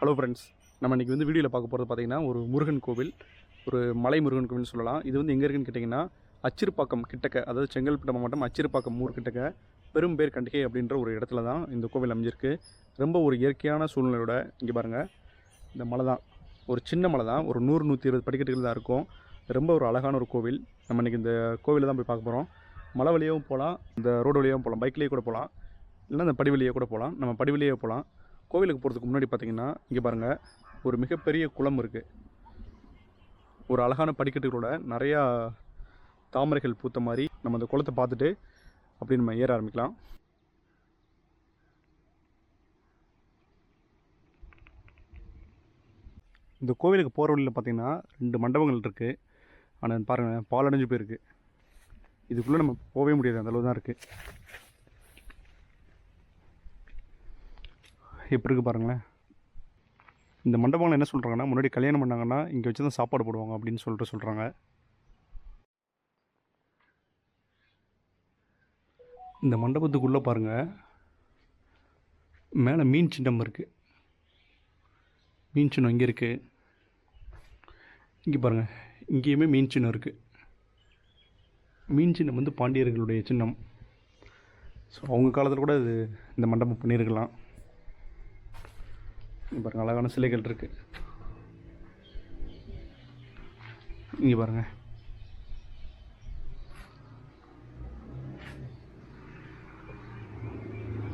Hello friends நம்ம இன்றைக்கி வந்து வீடியோவில் பார்க்க போகிறது பார்த்தீங்கன்னா ஒரு முருகன் கோவில் ஒரு மலை முருகன் கோவில்னு சொல்லலாம். இது வந்து எங்கே இருக்குன்னு கேட்டிங்கன்னா அச்சிறுப்பாக்கம் கிட்டக்க அதாவது செங்கல்பட்டு மாவட்டம் அச்சிறுப்பாக்கம் ஊர் கிட்டக்க பெரும்பேர் கண்டிகை அப்படின்ற ஒரு இடத்துல தான் இந்த கோவில் அமைஞ்சிருக்கு. ரொம்ப ஒரு இயற்கையான சூழ்நிலையோட இங்கே பாருங்கள் இந்த மலை தான். ஒரு சின்ன மலை தான் ஒரு நூறு நூற்றி இருபது படிக்கட்டுகள் தான் இருக்கும். ரொம்ப ஒரு அழகான ஒரு கோவில். நம்ம இன்றைக்கி இந்த கோவிலை தான் போய் பார்க்க போகிறோம் மலை வழியாகவும் போகலாம் இந்த ரோடு வழியாகவும் போகலாம் பைக்லேயே கூட போகலாம் இல்லைன்னா அந்த படி வழியாக கூட போகலாம் நம்ம படி போகலாம் கோவிலுக்கு போகிறதுக்கு முன்னாடி பார்த்தீங்கன்னா இங்கே பாருங்கள் ஒரு மிகப்பெரிய குளம் இருக்குது ஒரு அழகான படிக்கட்டுகளோட நிறையா தாமரைகள் பூத்த மாதிரி நம்ம அந்த குளத்தை பார்த்துட்டு அப்படி நம்ம ஏற ஆரம்பிக்கலாம். இந்த கோவிலுக்கு போகிற வழியில் பார்த்தீங்கன்னா ரெண்டு மண்டபங்கள் இருக்குது ஆனால் பாருங்கள் பாலடைஞ்சு போயிருக்கு. இதுக்குள்ளே நம்ம போகவே முடியாது அந்தளவு தான் இருக்குது எப்படி இருக்குது பாருங்களேன். இந்த மண்டபங்கள் என்ன சொல்கிறாங்கன்னா முன்னாடி கல்யாணம் பண்ணாங்கன்னா இங்கே வச்சு தான் சாப்பாடு போடுவாங்க அப்படின்னு சொல்லிட்டு சொல்கிறாங்க இந்த மண்டபத்துக்குள்ளே பாருங்கள் மேலே மீன் சின்னம் இருக்குது மீன் சின்னம் இங்கே இருக்குது இங்கே பாருங்கள் இங்கேயுமே மீன் சின்னம் இருக்குது மீன் சின்னம் வந்து பாண்டியர்களுடைய சின்னம். ஸோ அவங்க காலத்தில் கூட இது இந்த மண்டபம் பண்ணியிருக்கலாம். பாருங்கள் அழகான சிலைகள் இருக்குது இங்கே பாருங்கள்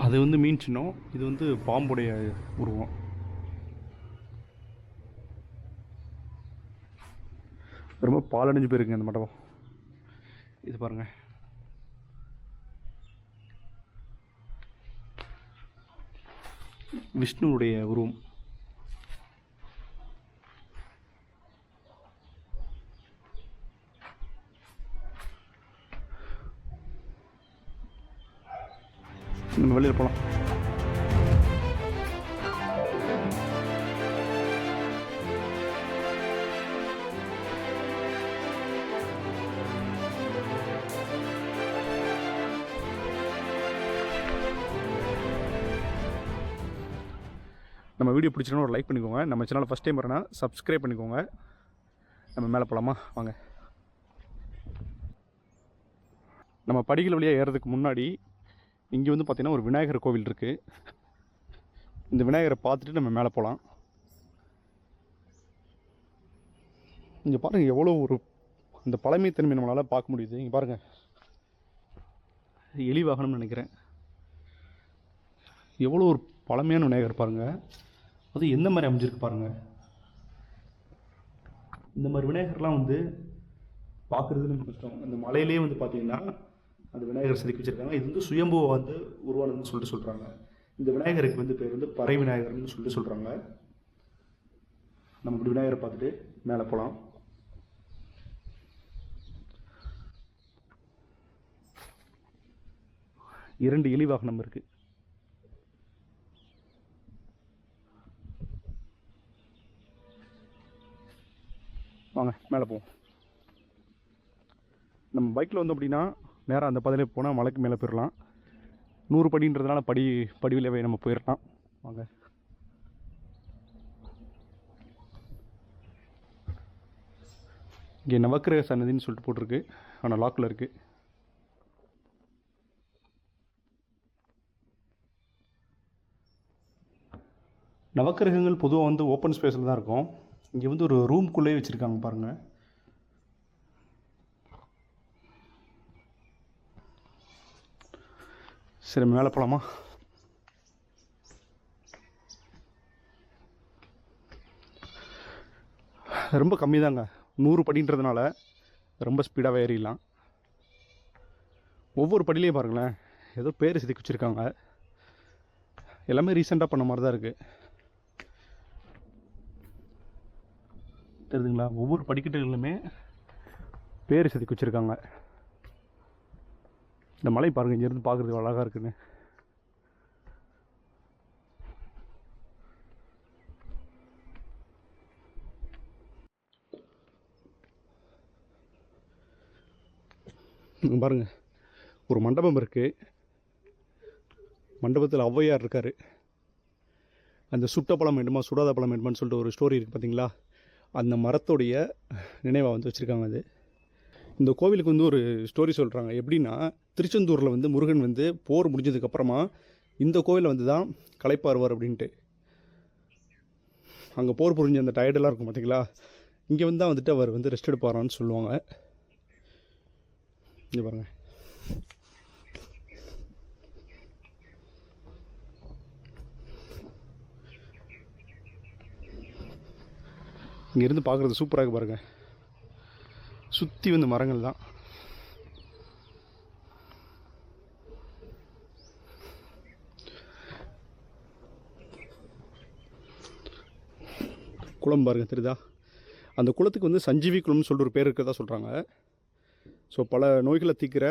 அது வந்து மீன் சின்னம் இது வந்து பாம்புடைய உருவம். ரொம்ப பாலடைஞ்சு போயிருங்க இந்த மண்டபம். இது பாருங்கள் விஷ்ணுவுடைய உருவம். நம்ம வெளியில் போகலாம் நம்ம வீடியோ பிடிச்சிருந்தோம் ஒரு லைக் பண்ணிக்கோங்க. நம்ம சேனலை ஃபஸ்ட் டைம் வரனா சப்ஸ்கிரைப் பண்ணிக்கோங்க. நம்ம மேலே போகலாமா வாங்க. நம்ம படிகள் வழியாக ஏறதுக்கு முன்னாடி இங்கே வந்து பார்த்திங்கன்னா ஒரு விநாயகர் கோவில் இருக்குது இந்த விநாயகரை பார்த்துட்டு நம்ம மேலே போகலாம் இங்கே பாருங்கள் எவ்வளோ ஒரு அந்த பழமைத்தன்மை நம்மளால் பார்க்க முடியுது. இங்கே பாருங்கள் எலி வாகனம்னு நினைக்கிறேன். எவ்வளோ ஒரு பழமையான விநாயகர் பாருங்கள் அது எந்த மாதிரி அமைஞ்சிருக்கு பாருங்கள் இந்த மாதிரி விநாயகர்லாம் வந்து பார்க்குறது ரொம்ப கஷ்டம். அந்த மலையிலே வந்து பார்த்திங்கன்னா அந்த விநாயகர் செதுக்கி வச்சிருக்காங்க. இது வந்து சுயம்புவை வந்து உருவானதுன்னு சொல்லிட்டு சொல்கிறாங்க இந்த விநாயகருக்கு வந்து பேர் வந்து பறை விநாயகர்னு சொல்லிட்டு சொல்கிறாங்க நம்ம இப்படி விநாயகரை பார்த்துட்டு மேலே போகலாம் இரண்டு எலி வாகனம் இருக்குது வாங்க மேலே போவோம். நம்ம பைக்கில் வந்து அப்படின்னா நேராக அந்த பாதையிலே போனால் மலைக்கு மேலே போயிடலாம் நூறு படின்றதுனால படி படிவிலேவே நம்ம போயிடலாம் வாங்க. இங்கே நவக்கிரக சன்னதின்னு சொல்லிட்டு போட்டிருக்கு. ஆனால் லாக்கில் இருக்குது நவக்கிரகங்கள் பொதுவாக வந்து ஓப்பன் ஸ்பேஸில் தான் இருக்கும். இங்கே வந்து ஒரு ரூம்குள்ளேயே வச்சுருக்காங்க பாருங்கள் சரி மேலே போகலாமா ரொம்ப கம்மி தாங்க நூறு படின்றதுனால ரொம்ப ஸ்பீடாகவே ஏறிடலாம். ஒவ்வொரு படிலையும் பாருங்களேன் ஏதோ பேர் செதுக்கி வச்சுருக்காங்க. எல்லாமே ரீசெண்டாக பண்ண மாதிரி தான் இருக்குது தெரியுதுங்களா? ஒவ்வொரு படிக்கட்டுகளுமே பேர் செதுக்கி வச்சுருக்காங்க. இந்த மலை பாருங்கள் இங்கேருந்து பார்க்குறதுக்கு அழகாக இருக்குன்னு. பாருங்க ஒரு மண்டபம் இருக்குது மண்டபத்தில் ஔவையார் இருக்கார். அந்த சுட்ட பழம் வேண்டுமா சுடாத பழம் வேண்டுமான்னு சொல்லிட்டு ஒரு ஸ்டோரி இருக்குது பார்த்தீங்களா அந்த மரத்தோடைய நினைவாக வந்து வச்சுருக்காங்க அது. இந்த கோவிலுக்கு வந்து ஒரு ஸ்டோரி சொல்கிறாங்க எப்படின்னா திருச்செந்தூரில் வந்து முருகன் வந்து போர் முடிஞ்சதுக்கப்புறமா இந்த கோவிலில் வந்து தான் களைப்பாருவார் அப்படின்ட்டு. அங்கே போர் புரிஞ்ச அந்த டயர்டெல்லாம் இருக்கும் பார்த்தீங்களா இங்கே வந்து தான் வந்துட்டு அவர் வந்து ரெஸ்ட் எடுப்பாரான்னு சொல்லுவாங்க. இங்கே பாருங்கள் இங்கேருந்து பார்க்குறது சூப்பராக பாருங்கள் சுற்றி வந்து மரங்கள் தான். குளம் பாருங்கள் தெரியுதா? அந்த குளத்துக்கு வந்து சஞ்சீவி குளம்னு சொல்லிட்டு ஒரு பேர் இருக்கிறதா சொல்கிறாங்க ஸோ பல நோய்களை தீர்க்கிற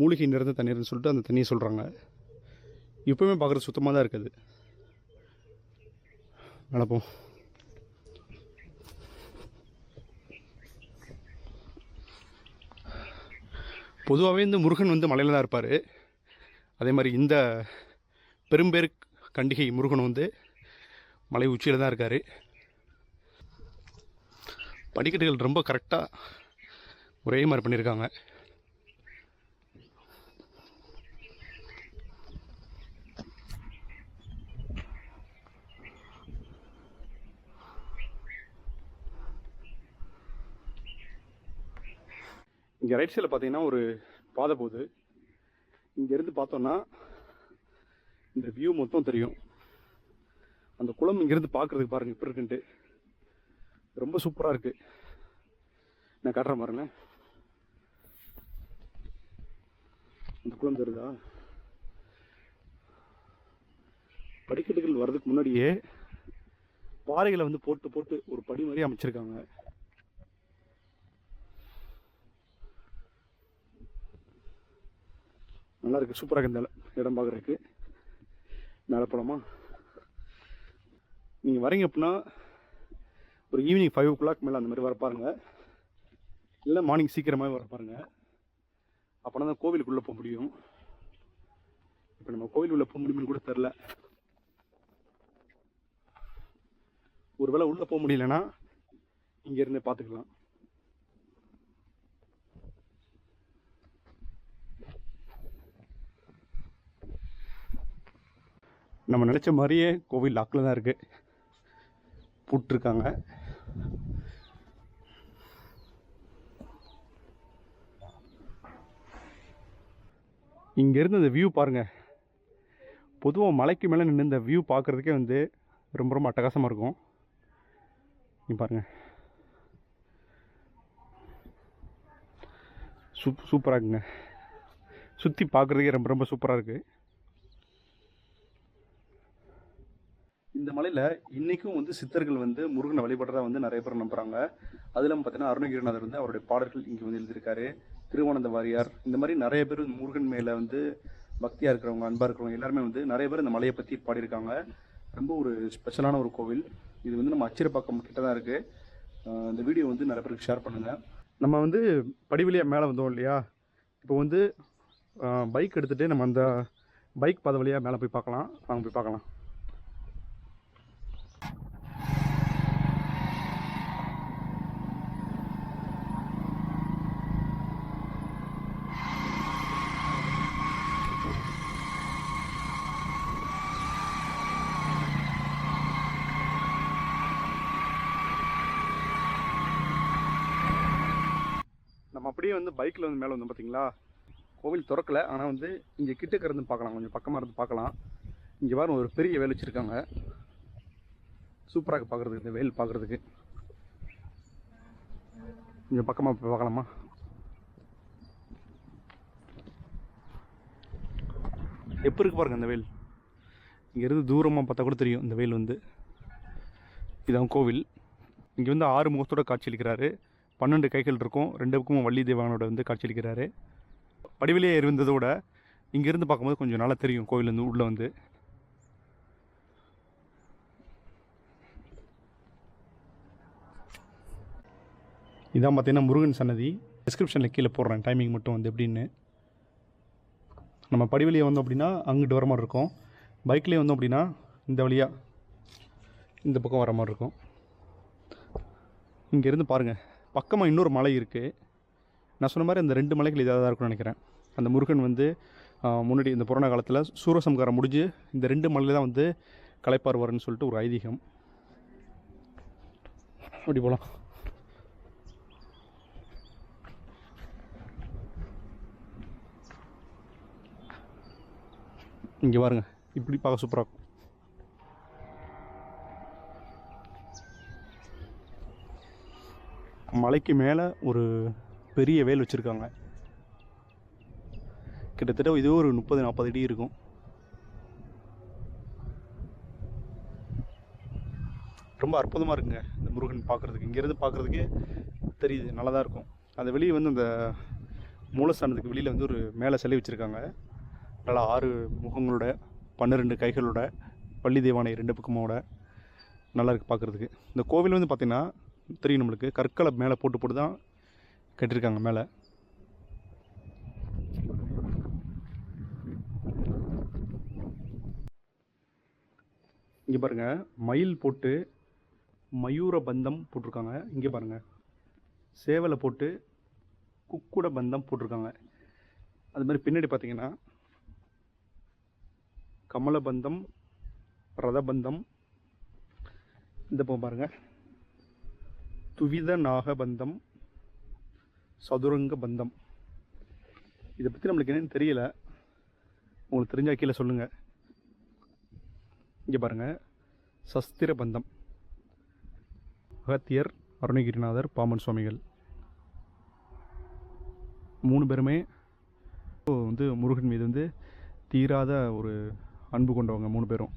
மூலிகை நிறைந்த தண்ணீர்னு சொல்லிட்டு அந்த தண்ணியை சொல்கிறாங்க இப்போவுமே பார்க்குறது சுத்தமாக தான் இருக்குது. நடப்போம். பொதுவாகவே இந்த முருகன் வந்து மலையில் தான் இருப்பார். அதே மாதிரி இந்த பெரும்பேர் கண்டிகை முருகன் வந்து மலை உச்சியில் தான் இருக்கார். படிக்கட்டுகள் ரொம்ப கரெக்டாக ஒரே மாதிரி பண்ணியிருக்காங்க இங்கே ரைட் சைடில் பார்த்தீங்கன்னா ஒரு பாதை போகுது. இங்கேருந்து பார்த்தோன்னா இந்த வியூ மொத்தம் தெரியும். அந்த குளம் இங்கேருந்து பார்க்குறதுக்கு பாருங்கள் இப்போ இருக்குன்ட்டு. ரொம்ப சூப்பராக இருக்குது நான் காட்டுறேன் பாருங்களேன். அந்த குளம் தெரியுதா? படிக்கட்டுகள் வர்றதுக்கு முன்னாடியே பாறைகளை வந்து போட்டு போட்டு ஒரு படி மாதிரி அமைச்சிருக்காங்க. நல்லா இருக்குது சூப்பராக இருக்குது இந்த இடம் பார்க்குறதுக்கு. மேலே போகலாமா நீங்கள் வரீங்க அப்படின்னா ஒரு ஈவினிங் ஃபைவ் ஓ கிளாக் மேலே அந்த மாதிரி வர பாருங்கள் இல்லை மார்னிங் சீக்கிரமாகவே வர பாருங்கள் அப்போனா தான் கோவிலுக்குள்ளே போக முடியும். இப்போ நம்ம கோவில் உள்ளே போக முடியும்னு கூட தெரில ஒருவேளை உள்ளே போக முடியலன்னா இங்கேருந்தே பார்த்துக்கலாம். நம்ம நினச்ச மாதிரியே கோவில் லாக்கில் தான் இருக்குது போட்டிருக்காங்க. இங்கேருந்து இந்த வியூ பாருங்கள் பொதுவாக மலைக்கு மேலே நின்று இந்த வியூ பார்க்குறதுக்கே வந்து ரொம்ப ரொம்ப அட்டகாசமாக இருக்கும். நீ பாருங்கள் சூப் சூப்பராக இருக்குங்க. சுற்றி பார்க்குறதுக்கே ரொம்ப ரொம்ப சூப்பராக இருக்குது இந்த மலையில் இன்றைக்கும் வந்து சித்தர்கள் வந்து முருகனை வழிபடுறதா வந்து நிறைய பேர் நம்புகிறாங்க அது இல்லாமல் பார்த்தீங்கன்னா அருணகிரிநாதர் வந்து அவருடைய பாடல்கள் இங்கே வந்து எழுதியிருக்காரு. திருவானந்த வாரியார். இந்த மாதிரி நிறைய பேர் முருகன் மேலே வந்து பக்தியாக இருக்கிறவங்க அன்பாக இருக்கிறவங்க எல்லாருமே வந்து நிறைய பேர் இந்த மலையை பற்றி பாடியிருக்காங்க. ரொம்ப ஒரு ஸ்பெஷலான ஒரு கோவில். இது வந்து நம்ம அச்சிரப்பாக்கம் கிட்ட தான் இருக்குது இந்த வீடியோ வந்து நிறைய பேருக்கு ஷேர் பண்ணுங்கள் நம்ம வந்து படிவழியாக மேலே வந்தோம் இல்லையா? இப்போ வந்து பைக் எடுத்துகிட்டு நம்ம அந்த பைக் பாதை வழியாக மேலே போய் பார்க்கலாம். வாங்க போய் பார்க்கலாம் நம்ம அப்படியே வந்து பைக்கில் வந்து மேலே வந்து பார்த்தீங்களா கோவில் திறக்கல. ஆனால் வந்து இங்கே கிட்டக்க இருந்து பார்க்கலாம் கொஞ்சம் பக்கமாக இருந்து பார்க்கலாம் இங்கே பாருங்க ஒரு பெரிய வேல் வச்சுருக்காங்க. சூப்பராக பார்க்குறதுக்கு இந்த வேல் பார்க்குறதுக்கு கொஞ்சம் பக்கமாக போய் பார்க்கலாமா எப்போ இருக்கு பாருங்கள் இந்த வேல்? இங்கேருந்து தூரமாக பார்த்தா கூட தெரியும் இந்த வேல் வந்து. இதான் கோவில். இங்கே வந்து ஆறு முகத்தோட காட்சியளிக்கிறாரு பன்னெண்டு கைகள் இருக்கும். ரெண்டு பக்கமும் வள்ளி தேவானோட வந்து காட்சியளிக்கிறாரு. படிவிலே இருந்ததோட இங்கேருந்து பார்க்கும்போது கொஞ்சம் நல்லா தெரியும் கோவிலேருந்து வந்து உள்ளே வந்து. இதான் பார்த்தீங்கன்னா முருகன் சன்னதி. டிஸ்கிரிப்ஷனில் கீழே போடுறேன் டைமிங் மட்டும் வந்து எப்படின்னு. நம்ம படிவெளியே வந்தோம் அப்படின்னா அங்கிட்டு வர மாதிரி இருக்கும். பைக்லேயே வந்தோம் அப்படின்னா இந்த வழியாக இந்த பக்கம் வர மாதிரி இருக்கும். இங்கேருந்து பாருங்கள் பக்கமாக இன்னொரு மலை இருக்குது நான் சொன்ன மாதிரி அந்த ரெண்டு மலைகள் இதாக தான் இருக்கும்னு நினைக்கிறேன். அந்த முருகன் வந்து முன்னாடி இந்த புராண காலத்தில் சூரசம்காரம் முடிஞ்சு இந்த ரெண்டு மலையில் தான் வந்து கலைப்பார்வார்னு சொல்லிட்டு ஒரு ஐதீகம். அப்படி போகலாம் இங்கே பாருங்க. இப்படி பார்க்க சூப்பராக இருக்கும். மலைக்கு மேலே ஒரு பெரிய வேல் வச்சுருக்காங்க. கிட்டத்தட்ட இது ஒரு முப்பது நாற்பது அடி இருக்கும். ரொம்ப அற்புதமாக இருக்குங்க இந்த முருகன் பார்க்குறதுக்கு இங்கேருந்து பார்க்குறதுக்கே தெரியுது நல்லா தான் இருக்கும். அந்த வெளியே வந்து அந்த மூலஸ்தானத்துக்கு வெளியில் வந்து ஒரு மேலே சிலை வச்சுருக்காங்க. நல்லா ஆறு முகங்களோட பன்னிரெண்டு கைகளோட பள்ளி தேவானை ரெண்டு பக்கமோட நல்லா இருக்குது பார்க்குறதுக்கு இந்த கோவில் வந்து பார்த்திங்கன்னா தெரியும் நம்மளுக்கு. கற்களை மேலே போட்டு போட்டு தான் கட்டியிருக்காங்க மேலே. இங்கே பாருங்கள் மயில் போட்டு மயூர பந்தம் போட்டிருக்காங்க. இங்கே பாருங்கள் சேவலை போட்டு குக்குட பந்தம் போட்டிருக்காங்க. அது மாதிரி பின்னாடி பார்த்தீங்கன்னா கமலபந்தம் ரதபந்தம் இந்த பக்கம் பாருங்கள் துவித நாகபந்தம் சதுரங்க பந்தம். இதை பற்றி நம்மளுக்கு என்னென்னு தெரியல. உங்களுக்கு தெரிஞ்சா கீழே சொல்லுங்கள் இங்கே பாருங்கள் சஸ்திர பந்தம். அகத்தியர் அருணகிரிநாதர் பாமன் சுவாமிகள். மூணு பேருமே வந்து முருகன் மீது வந்து தீராத ஒரு அன்பு கொண்டவங்க மூணு பேரும்.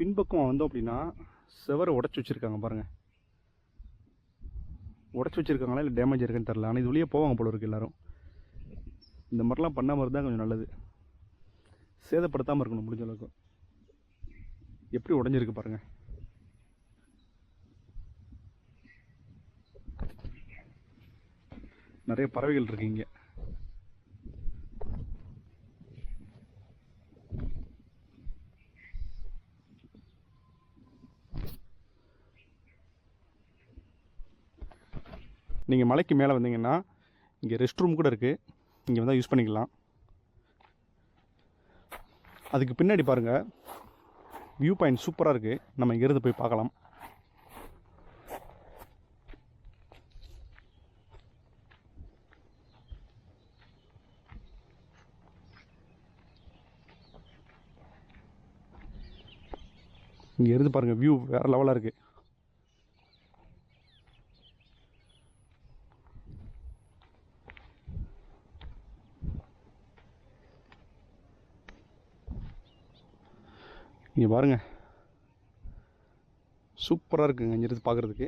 பின்பக்கம் வந்தோம் அப்படின்னா செவரை உடச்சி வச்சுருக்காங்க பாருங்கள் உடச்சி வச்சுருக்காங்களா இல்லை டேமேஜ் இருக்குன்னு தெரில ஆனால் இது வழியே போவாங்க போல இருக்குது எல்லோரும். இந்த மாதிரிலாம் பண்ணாமல் இருந்தால் கொஞ்சம் நல்லது. சேதப்படுத்தாமல் இருக்கணும் முடிஞ்ச அளவுக்கு. எப்படி உடஞ்சிருக்கு பாருங்கள் நிறைய பறவைகள் இருக்கு இங்கே. மலைக்கு மேலே வந்தீங்கன்னா இங்கே ரெஸ்ட் ரூம் கூட இருக்குது இங்கே வந்தால் யூஸ் பண்ணிக்கலாம். அதுக்கு பின்னாடி பாருங்கள் வியூ பாயிண்ட் சூப்பராக இருக்குது நம்ம இங்கேருந்து போய் பார்க்கலாம். இங்கேருந்து பாருங்கள் வியூ வேறு லெவலாக இருக்குது இங்கே பாருங்கள் சூப்பராக இருக்குங்க இங்கிருந்து பார்க்குறதுக்கு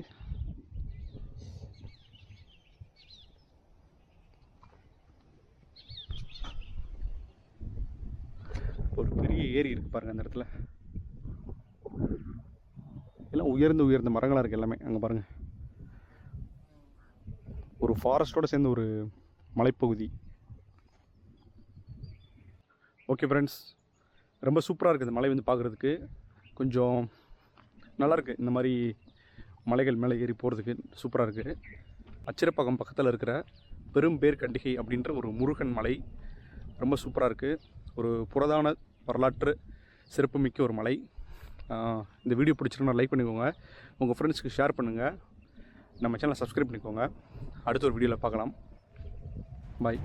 ஒரு பெரிய ஏரி இருக்குது பாருங்கள் அந்த இடத்துல. எல்லாம் உயர்ந்த உயர்ந்த மரங்களாக இருக்குது எல்லாமே அங்கே பாருங்கள் ஒரு ஃபாரஸ்ட்டோடு சேர்ந்த ஒரு மலைப்பகுதி. ஓகே ஃப்ரெண்ட்ஸ் ரொம்ப சூப்பராக இருக்குது இந்த மலை வந்து பார்க்குறதுக்கு கொஞ்சம் நல்லாயிருக்கு இந்த மாதிரி மலைகள் மேலே ஏறி போகிறதுக்கு சூப்பராக இருக்குது அச்சிரப்பாக்கம் பக்கத்தில் இருக்கிற பெரும்பேர் கண்டிகை அப்படின்ற ஒரு முருகன் மலை ரொம்ப சூப்பராக இருக்குது ஒரு புரதான வரலாற்று சிறப்புமிக்க ஒரு மலை. இந்த வீடியோ பிடிச்சிருந்தா லைக் பண்ணிக்கோங்க. உங்கள் ஃப்ரெண்ட்ஸ்க்கு ஷேர் பண்ணுங்கள் நம்ம சேனலை சப்ஸ்கிரைப் பண்ணிக்கோங்க. அடுத்த ஒரு வீடியோவில் பார்க்கலாம். பாய்